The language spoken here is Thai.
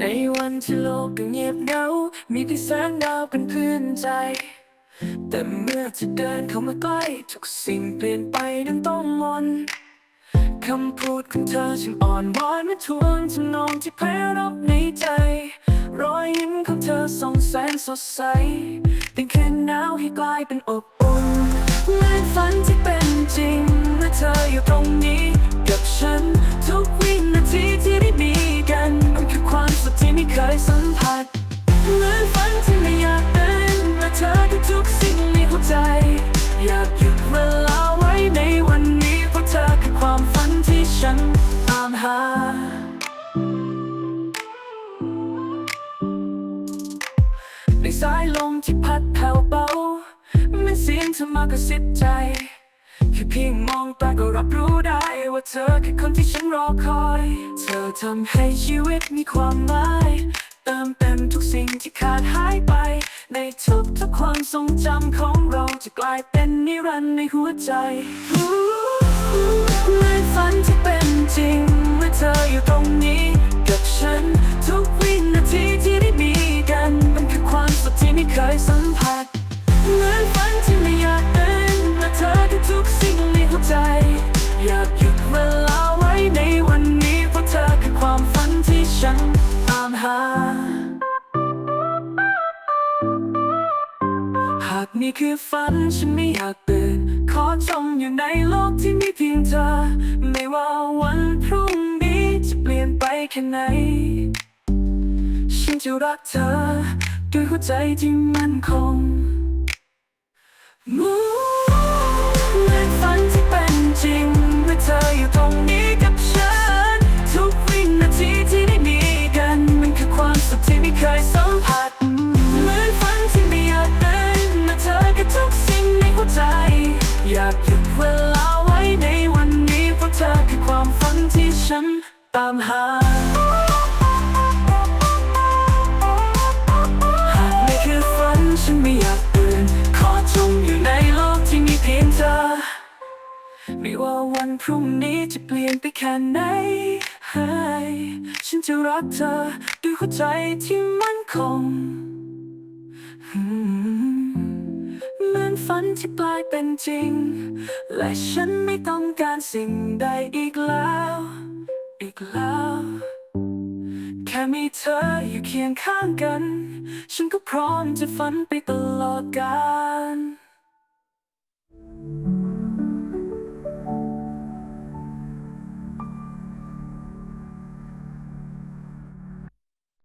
ในวันที่โลกก็เงียบเหงา มีแต่แสงดาวเป็นเพื่อนใจ แต่เมื่อเธอเดินเข้ามาใกล้ ทุกสิ่งเปลี่ยนไปดังต้องมนคำพูดของเธอช่างอ่อนหวานมาทวงทำนองที่แพ้รับในใจ รอยยิ้มของเธอส่องแสงสดใสเป็นคืนหนาวให้กลายเป็นอบอุ่นเหมือนฝันที่เป็นจริง เมื่อเธออยู่ตรงนี้ ในสายลมที่พัดแผ่วเบามันเสียงเธอมากระซิบใจ แค่เพียงมองตาก็รับรู้ได้ว่าเธอคือคนที่ฉันรอคอย เธอทำให้ชีวิตมีความหมาย เติมเต็มทุกสิ่งที่ขาดหายไป ในทุกทุกๆความทรงจำของเราจะกลายเป็นนิรันดร์ในหัวใจ นี่คือฝันฉันไม่อยากตื่น ขอจมอยู่ในโลกที่มีเพียงเธอ ไม่ว่าวันพรุ่งนี้จะเปลี่ยนไปแค่ไหน ฉันจะรักเธอ ด้วยหัวใจที่มั่นคง ลาไว้ในวันนี้เพราะเธอคือความฝันที่ฉันตามหา หากไม่คือฝันฉันไม่อยากตื่น ขอจงอยู่ในโลกที่มีเพียงเธอ ไม่ว่าวันพรุ่งนี้จะเปลี่ยนไปแค่ไหนใหฉันจะรักเธอด้วยหัวใจที่มั่นคง ที่กลายเป็นจริง และฉันไม่ต้องการสิ่งใดอีกแล้ว อีกแล้ว แค่มีเธออยู่เคียงข้างกัน ฉันก็พร้อมจะฝันไปตลอดกาล